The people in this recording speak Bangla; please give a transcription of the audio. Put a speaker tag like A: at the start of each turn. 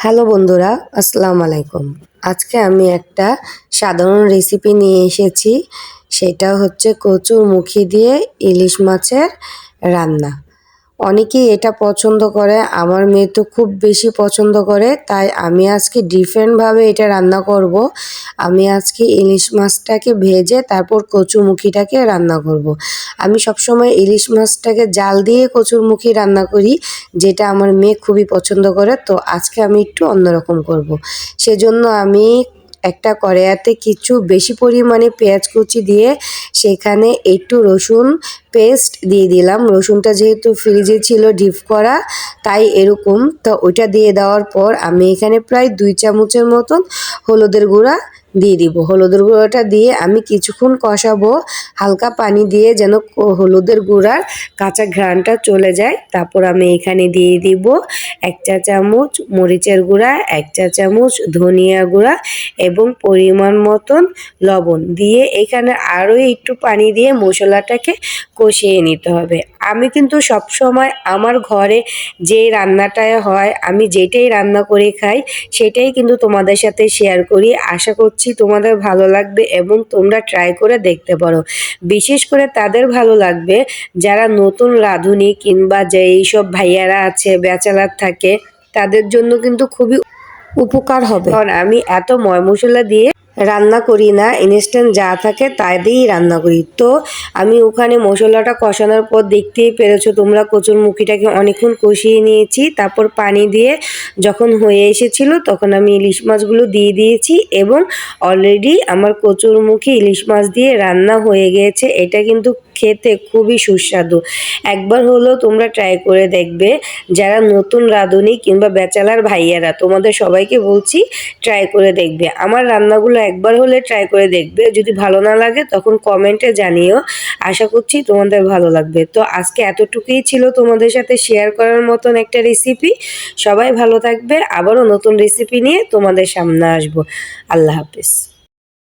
A: হ্যালো বন্ধুরা, আসসালামু আলাইকুম। আজকে আমি একটা সাধারণ রেসিপি নিয়ে এসেছি। সেটা হচ্ছে কচুর মুখি দিয়ে ইলিশ মাছের রান্না। অনেকেই এটা পছন্দ করে, আমার মেয়ে তো খুব বেশি পছন্দ করে, তাই আমি আজকে ডিফারেন্টভাবে এটা রান্না করব। আমি আজকে ইলিশ মাছটাকে ভেজে তারপর কচুরমুখিটাকে রান্না করব। আমি সবসময় ইলিশ মাছটাকে জাল দিয়ে কচুরমুখী রান্না করি যেটা আমার মেয়ে খুবই পছন্দ করে, তো আজকে আমি একটু অন্যরকম করব। সেজন্য আমি একটা কড়াইয়াতে কিছু বেশি পরিমাণে পেঁয়াজ কুচি দিয়ে সেখানে একটু রসুন পেস্ট দিয়ে দিলাম রসুনটা যেহেতু ফ্রিজে ছিল ডিপ করা, তাই এরকম তো ওইটা দিয়ে দেওয়ার পর আমি এখানে প্রায় দুই চামচের মতন হলুদের গুঁড়া দিয়ে দিব। হলুদের গুঁড়োটা দিয়ে আমি কিছুক্ষণ কষাবো। হালকা পানি দিয়ে যেন হলুদের গুঁড়ার কাঁচা ঘ্রাণটা চলে যায়। তারপর আমি এখানে দিয়ে দিব এক চা চামচ মরিচের গুঁড়া, এক চা চামচ ধনিয়া গুঁড়া এবং পরিমাণ মতন লবণ। দিয়ে এখানে আরও একটু পানি দিয়ে মশলাটাকে কষিয়ে নিতে হবে। আমি কিন্তু সব সময় আমার ঘরে যে রান্নাটায় হয়, আমি যেটাই রান্না করে খাই, সেটাই কিন্তু তোমাদের সাথে শেয়ার করি। আশা করছি তোমাদের ভালো লাগবে এবং তোমরা ট্রাই করে দেখতে পারো। বিশেষ করে তাদের ভালো লাগবে যারা নতুন রাঁধুনি কিংবা যে এইসব ভাইয়ারা আছে, ব্যাচেলার থাকে, তাদের জন্য কিন্তু খুবই উপকার হবে। কারণ আমি এত ময় মশলা দিয়ে রান্না করি না ইনস্ট্যান্ট যা থাকে তাই দিয়েই রান্না করি। তো আমি ওখানে মশলাটা কষানোর পর দেখতেই পেরেছ তোমরা কচুর মুখিটাকে অনেকক্ষণ কষিয়ে নিয়েছি, তারপর পানি দিয়ে যখন হয়ে এসেছিল তখন আমি ইলিশ মাছগুলো দিয়ে দিয়েছি এবং অলরেডি আমার কচুর মুখি ইলিশ মাছ দিয়ে রান্না হয়ে গিয়েছে এটা কিন্তু খেতে খুবই সুস্বাদু। একবার হলেও তোমরা ট্রাই করে দেখবে, যারা নতুন রাঁধুনি কিংবা বেচালার ভাইয়ারা, তোমাদের সবাইকে বলছি ট্রাই করে দেখবে। আমার রান্নাগুলো একবার হলে ট্রাই করে দেখবে। যদি ভালো না লাগে, তখন কমেন্টে জানিও। আশা করছি তোমাদের ভালো লাগবে। তো আজকে এতটুকুই ছিল তোমাদের সাথে শেয়ার করার মতন একটা রেসিপি সবাই ভালো থাকবে। আবারও নতুন রেসিপি নিয়ে তোমাদের সামনে আসব। আল্লাহ হাফিজ।